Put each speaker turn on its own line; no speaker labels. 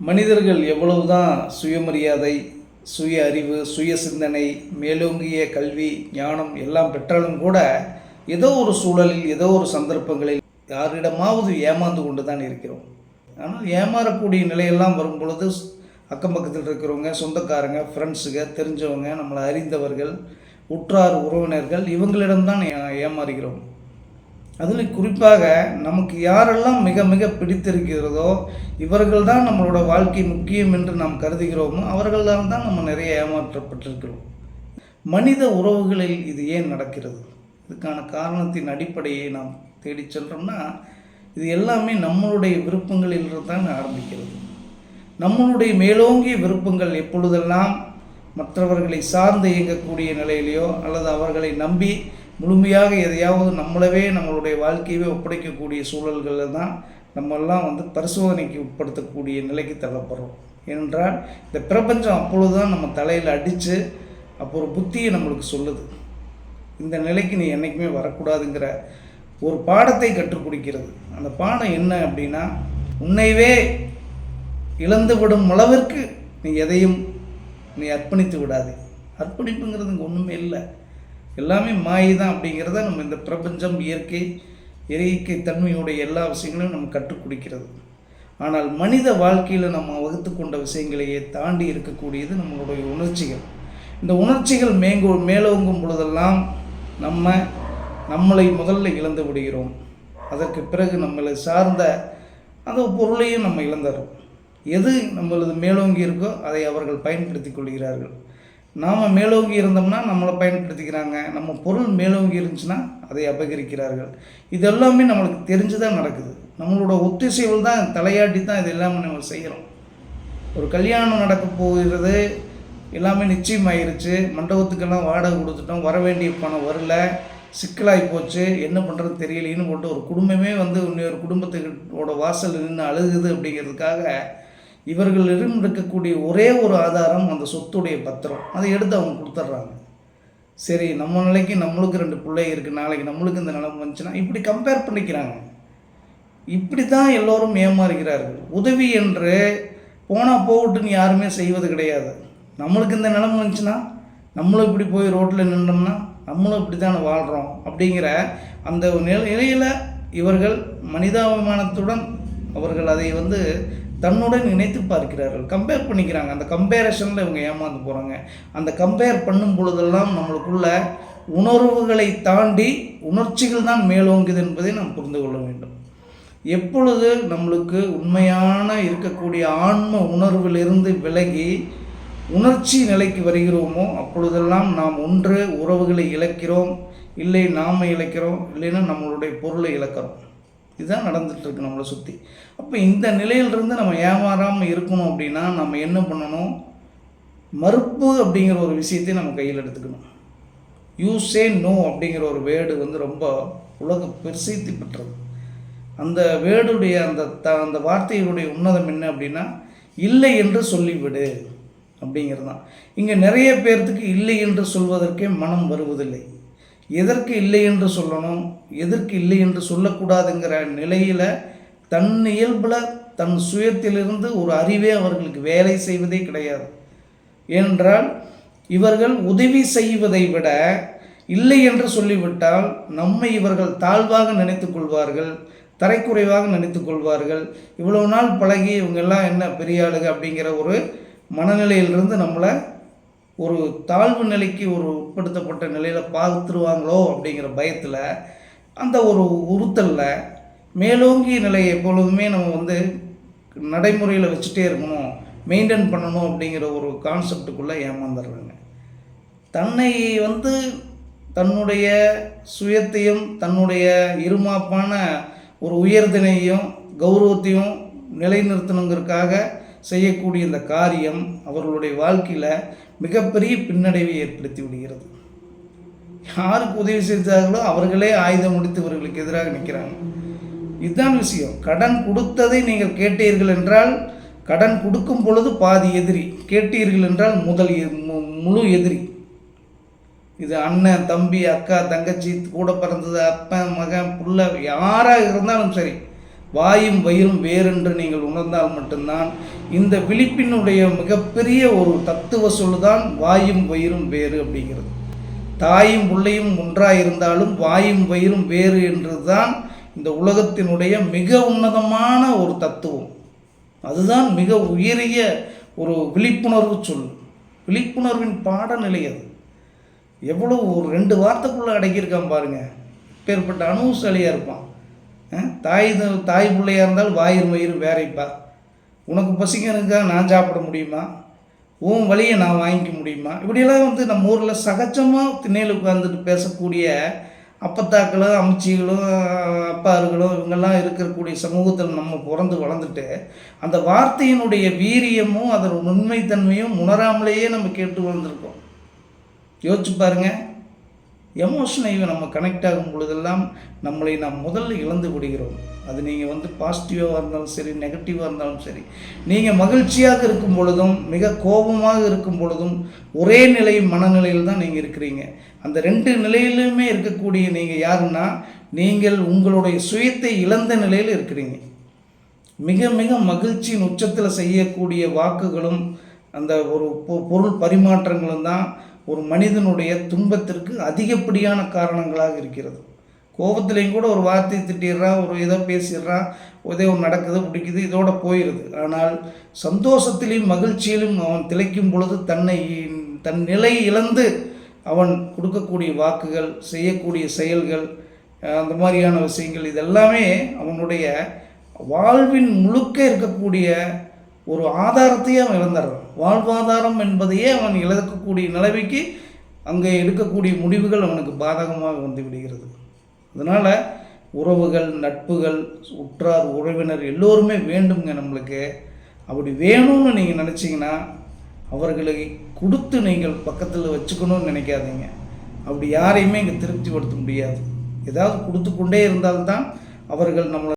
மனிதர்கள் எவ்வளவுதான் சுயமரியாதை சுய அறிவு சுய சிந்தனை மேலோங்கிய கல்வி ஞானம் எல்லாம் பெற்றாலும் கூட ஏதோ ஒரு சூழலில் ஏதோ ஒரு சந்தர்ப்பங்களில் யாரிடமாவது ஏமாந்து கொண்டு தான் இருக்கிறோம். ஆனால் ஏமாறக்கூடிய நிலையெல்லாம் வரும் பொழுது அக்கம் பக்கத்தில் இருக்கிறவங்க சொந்தக்காரங்க ஃப்ரெண்ட்ஸுங்க தெரிஞ்சவங்க நம்மளை அறிந்தவர்கள் உற்றார் உறவினர்கள் இவங்களிடம்தான் ஏமாறுகிறோம். அதில் குறிப்பாக நமக்கு யாரெல்லாம் மிக மிக பிடித்திருக்கிறதோ இவர்கள் தான் நம்மளோட வாழ்க்கை முக்கியம் என்று நாம் கருதுகிறோமோ அவர்களால் தான் நம்ம நிறைய ஏமாற்றப்பட்டிருக்கிறோம். மனித உறவுகளில் இது ஏன் நடக்கிறது? இதுக்கான காரணத்தின் அடிப்படையை நாம் தேடி சென்றோம்னா இது எல்லாமே நம்மளுடைய விருப்பங்களில் தான் ஆரம்பிக்கிறது. நம்மளுடைய மேலோங்கிய விருப்பங்கள் எப்பொழுதெல்லாம் மற்றவர்களை சார்ந்து இயங்கக்கூடிய நிலையிலையோ அல்லது அவர்களை நம்பி முழுமையாக எதையாவது நம்மளவே நம்மளுடைய வாழ்க்கையவே ஒப்படைக்கக்கூடிய சூழல்களில் தான் நம்மெல்லாம் வந்து பரிசோதனைக்கு உட்படுத்தக்கூடிய நிலைக்கு தள்ளப்படுறோம். ஏனென்றால் இந்த பிரபஞ்சம் அப்பொழுது தான் நம்ம தலையில் அடித்து அப்போ ஒரு புத்தியை நம்மளுக்கு சொல்லுது. இந்த நிலைக்கு நீ என்றைக்குமே வரக்கூடாதுங்கிற ஒரு பாடத்தை கற்றுக் கொடுக்கிறது. அந்த பாடம் என்ன அப்படின்னா உன்னைவே இழந்து விடும் அளவிற்கு நீ எதையும் நீ அர்ப்பணித்து விடாதே. அர்ப்பணிப்புங்கிறது இங்கே ஒன்றுமே இல்லை. எல்லாமே மாயை தான் அப்படிங்கிறத நம்ம இந்த பிரபஞ்சம் இயற்கை இயற்கை தன்மையுடைய எல்லா விஷயங்களையும் நம்ம கற்றுக் கொடுக்கிறது. ஆனால் மனித வாழ்க்கையில் நம்ம வகுத்து கொண்ட விஷயங்களையே தாண்டி இருக்கக்கூடியது நம்மளுடைய உணர்ச்சிகள். இந்த உணர்ச்சிகள் மேங்கோ மேலோங்கும் பொழுதெல்லாம் நம்ம நம்மளை முதல்ல இழந்து விடுகிறோம். அதற்கு பிறகு நம்மளை சார்ந்த அந்த பொருளையும் நம்ம இழந்துடுறோம். எது நம்மளது மேலோங்கி இருக்கோ அதை அவர்கள் பயன்படுத்தி கொள்கிறார்கள். நாம் மேலோங்கி இருந்தோம்னா நம்மளை பயன்படுத்திக்கிறாங்க. நம்ம பொருள் மேலோங்கி இருந்துச்சுன்னா அதை அபகரிக்கிறார்கள். இது எல்லாமே நம்மளுக்கு தெரிஞ்சு தான் நடக்குது. நம்மளோட ஒத்திசைவில் தான் தலையாட்டி தான் இது எல்லாமே நம்ம செய்கிறோம் ஒரு கல்யாணம் நடக்க போகிறது எல்லாமே நிச்சயமாயிருச்சு. மண்டபத்துக்கெல்லாம் வாடகை கொடுத்துட்டோம். வர வேண்டிய பணம் வரல. சிக்கலாகி போச்சு. என்ன பண்ணுறது தெரியலேன்னு போட்டு ஒரு குடும்பமே வந்து இன்னொரு குடும்பத்துக்கோட வாசல் நின்று அழுகுது அப்படிங்கிறதுக்காக இவர்களிடம் இருக்கக்கூடிய ஒரே ஒரு ஆதாரம் அந்த சொத்துடைய பத்திரம். அதை எடுத்து அவங்க கொடுத்துட்றாங்க. சரி நம்ம நிலைக்கு நம்மளுக்கு ரெண்டு பிள்ளை இருக்குது நாளைக்கு நம்மளுக்கு இந்த நிலைமை வந்துச்சுன்னா இப்படி கம்பேர் பண்ணிக்கிறாங்க. இப்படி தான் எல்லோரும் ஏமாறுகிறார்கள். உதவி என்று போனால் போகட்டுன்னு யாருமே செய்வது கிடையாது. நம்மளுக்கு இந்த நிலைமை வந்துச்சுன்னா நம்மளும் இப்படி போய் ரோட்டில் நின்றோம்னா நம்மளும் இப்படி தானே வாழ்கிறோம் அப்படிங்கிற அந்த நிலையில் இவர்கள் மனிதாபிமானத்துடன் அவர்கள் அதை வந்து தன்னுடன் இணைத்து பார்க்கிறார்கள். கம்பேர் பண்ணிக்கிறாங்க. அந்த கம்பேரிஷனில் இவங்க ஏமாந்து போகிறாங்க அந்த கம்பேர் பண்ணும் பொழுதெல்லாம் நம்மளுக்குள்ள உணர்வுகளை தாண்டி உணர்ச்சிகள் தான் மேலோங்குது என்பதை நாம் புரிந்து கொள்ள வேண்டும். எப்பொழுது நம்மளுக்கு உண்மையான இருக்கக்கூடிய ஆன்ம உணர்விலிருந்து விலகி உணர்ச்சி நிலைக்கு வருகிறோமோ அப்பொழுதெல்லாம் நாம் ஒன்று உறவுகளை இழக்கிறோம். இல்லை நாம் இழக்கிறோம். இல்லைன்னா நம்மளுடைய பொருளை இழக்கிறோம். இதுதான் நடந்துகிட்ருக்கு நம்மளை சுற்றி அப்போ இந்த நிலையிலிருந்து நம்ம ஏமாறாமல் இருக்கணும் அப்படின்னா நம்ம என்ன பண்ணணும்? மறுப்பு அப்படிங்கிற ஒரு விஷயத்தை நம்ம கையில் எடுத்துக்கணும். யூஸே நோ அப்படிங்கிற ஒரு வேர்டு வந்து ரொம்ப உலக பிரசித்தி பெற்றது. அந்த வேர்டுடைய அந்த த அந்த வார்த்தைகளுடைய உன்னதம் என்ன அப்படின்னா இல்லை என்று சொல்லிவிடு அப்படிங்கிறது தான் இங்கே நிறைய பேர்த்துக்கு இல்லை என்று சொல்வதற்கே மனம் வருவதில்லை. எதற்கு இல்லை என்று சொல்லணும் எதற்கு இல்லை என்று சொல்லக்கூடாதுங்கிற நிலையில் தன் இயல்பில் தன் சுயத்திலிருந்து ஒரு அறிவே அவர்களுக்கு வேலை செய்வதே கிடையாது. என்றால் இவர்கள் உதவி செய்வதை விட இல்லை என்று சொல்லிவிட்டால் நம்மை இவர்கள் தாழ்வாக நினைத்து கொள்வார்கள் தரைக்குறைவாக நினைத்து கொள்வார்கள். இவ்வளவு நாள் பழகி இவங்கெல்லாம் என்ன பெரிய ஆளுங்க அப்படிங்கிற ஒரு மனநிலையிலிருந்து நம்மளை ஒரு தாழ்வு நிலைக்கு ஒரு உட்படுத்தப்பட்ட நிலையில் பார்த்துருவாங்களோ அப்படிங்கிற பயத்தில் அந்த ஒரு உறுத்தலில் மேலோங்கிய நிலையை எப்பொழுதுமே நம்ம வந்து நடைமுறையில் வச்சுட்டே இருக்கணும் மெயின்டைன் பண்ணணும் அப்படிங்கிற ஒரு கான்செப்டுக்குள்ளே ஏமாந்துடுறாங்க. தன்னை வந்து தன்னுடைய சுயத்தையும் தன்னுடைய இருமாப்பான ஒரு உயர்தினையும் கௌரவத்தையும் நிலைநிறுத்தணுங்கிறதுக்காக செய்யக்கூடிய இந்த காரியம் அவர்களுடைய வாழ்க்கையில் மிகப்பெரிய பின்னடைவை ஏற்படுத்தி விடுகிறது. யாருக்கு உதவி செய்தார்களோ அவர்களே ஆயுதம் முடித்து இவர்களுக்கு எதிராக நிற்கிறாங்க. இதுதான் விஷயம். கடன் கொடுத்ததை நீங்கள் கேட்டீர்கள் என்றால் கடன் கொடுக்கும் பொழுது பாதி எதிரி கேட்டீர்கள் என்றால் முதல் எ- மு- முழு எதிரி. இது அண்ணன் தம்பி அக்கா தங்கச்சி கூட பிறந்தது அப்பன் மகன் புள்ள யாராக இருந்தாலும் சரி. வாயும் வயிறும் வேறென்று நீங்கள் உணர்ந்தால் மட்டும்தான் இந்த விழிப்பினுடைய மிகப்பெரிய ஒரு தத்துவ சொல்லுதான் வாயும் வயிறும் வேறு அப்படிங்கிறது. தாயும் பிள்ளையும் ஒன்றாக இருந்தாலும் வாயும் வயிறும் வேறு என்றுதான் இந்த உலகத்தினுடைய மிக உன்னதமான ஒரு தத்துவம். அதுதான் மிக உயரிய ஒரு விழிப்புணர்வு சொல். விழிப்புணர்வின் பாடநிலை அது. எவ்வளோ ஒரு ரெண்டு வார்த்தைக்குள்ளே அடக்கியிருக்கான் பாருங்கள் பேர்பட்ட அனுபவசாலியாக இருப்பான். தாய் தாய் பிள்ளையாக இருந்தால் வாயிறு வயிறு வேறைப்பா. உனக்கு பசிக்கனுக்கா நான் சாப்பிட முடியுமா? உன் வழியை நான் வாங்கிக்க முடியுமா? இப்படியெல்லாம் வந்து நம்ம ஊரில் சகஜமாக திண்ணையில் உட்காந்துட்டு பேசக்கூடிய அப்பத்தாக்களும் அம்ச்சிகளும் அப்பார்களும் இவங்கெல்லாம் இருக்கக்கூடிய சமூகத்தில் நம்ம பிறந்து வளர்ந்துட்டு அந்த வார்த்தையினுடைய வீரியமும் அதன் உண்மைத்தன்மையும் உணராமலேயே நம்ம கேட்டு வளர்ந்துருக்கோம். யோசிச்சு பாருங்கள் எமோஷனை நம்ம கனெக்ட் ஆகும் பொழுதெல்லாம் நம்மளை நாம் முதல்ல இழந்து விடுகிறோம். அது நீங்கள் வந்து பாசிட்டிவாக இருந்தாலும் சரி நெகட்டிவாக இருந்தாலும் சரி நீங்கள் மகிழ்ச்சியாக இருக்கும் பொழுதும் மிக கோபமாக இருக்கும் பொழுதும் ஒரே நிலை மனநிலையில் தான் நீங்கள் இருக்கிறீங்க. அந்த ரெண்டு நிலையிலுமே இருக்கக்கூடிய நீங்கள் யாருன்னா நீங்கள் உங்களுடைய சுயத்தை இழந்த நிலையில் இருக்கிறீங்க. மிக மிக மகிழ்ச்சியின் உச்சத்தில் செய்யக்கூடிய வாக்குகளும் அந்த ஒரு பொ- பொருள் பரிமாற்றங்களும் தான் ஒரு மனிதனுடைய துன்பத்திற்கு அதிகப்படியான காரணங்களாக இருக்கிறது. கோபத்துலேயும் கூட ஒரு வார்த்தை திட்டிடுறான் ஒரு இதை பேசிடுறான் ஏதோ ஒன்று நடக்குது பிடிக்குது இதோட போயிடுது ஆனால் சந்தோஷத்திலையும் மகிழ்ச்சியிலும் அவன் திளைக்கும் பொழுது தன்னை தன் நிலை இழந்து அவன் கொடுக்கக்கூடிய வாக்குகள் செய்யக்கூடிய செயல்கள் அந்த மாதிரியான விஷயங்கள் இதெல்லாமே அவனுடைய வாழ்வின் முழுக்க இருக்கக்கூடிய ஒரு ஆதாரத்தையே அவன் இழந்துடுறான் வாழ்வாதாரம் என்பதையே அவன் இழக்கக்கூடிய நிலைமைக்கு அங்கே எடுக்கக்கூடிய முடிவுகள் அவனுக்கு பாதகமாக வந்து விடுகிறது. அதனால் உறவுகள் நட்புகள் உற்றார் உறவினர் எல்லோருமே வேண்டுங்க நம்மளுக்கு. அப்படி வேணும்னு நீங்கள் நினச்சிங்கன்னா அவர்களை கொடுத்து நீங்கள் பக்கத்தில் வச்சுக்கணும்னு நினைக்காதீங்க. அப்படி யாரையுமே இங்கே திருப்திப்படுத்த முடியாது. ஏதாவது கொடுத்து கொண்டே இருந்தால்தான் அவர்கள் நம்மளை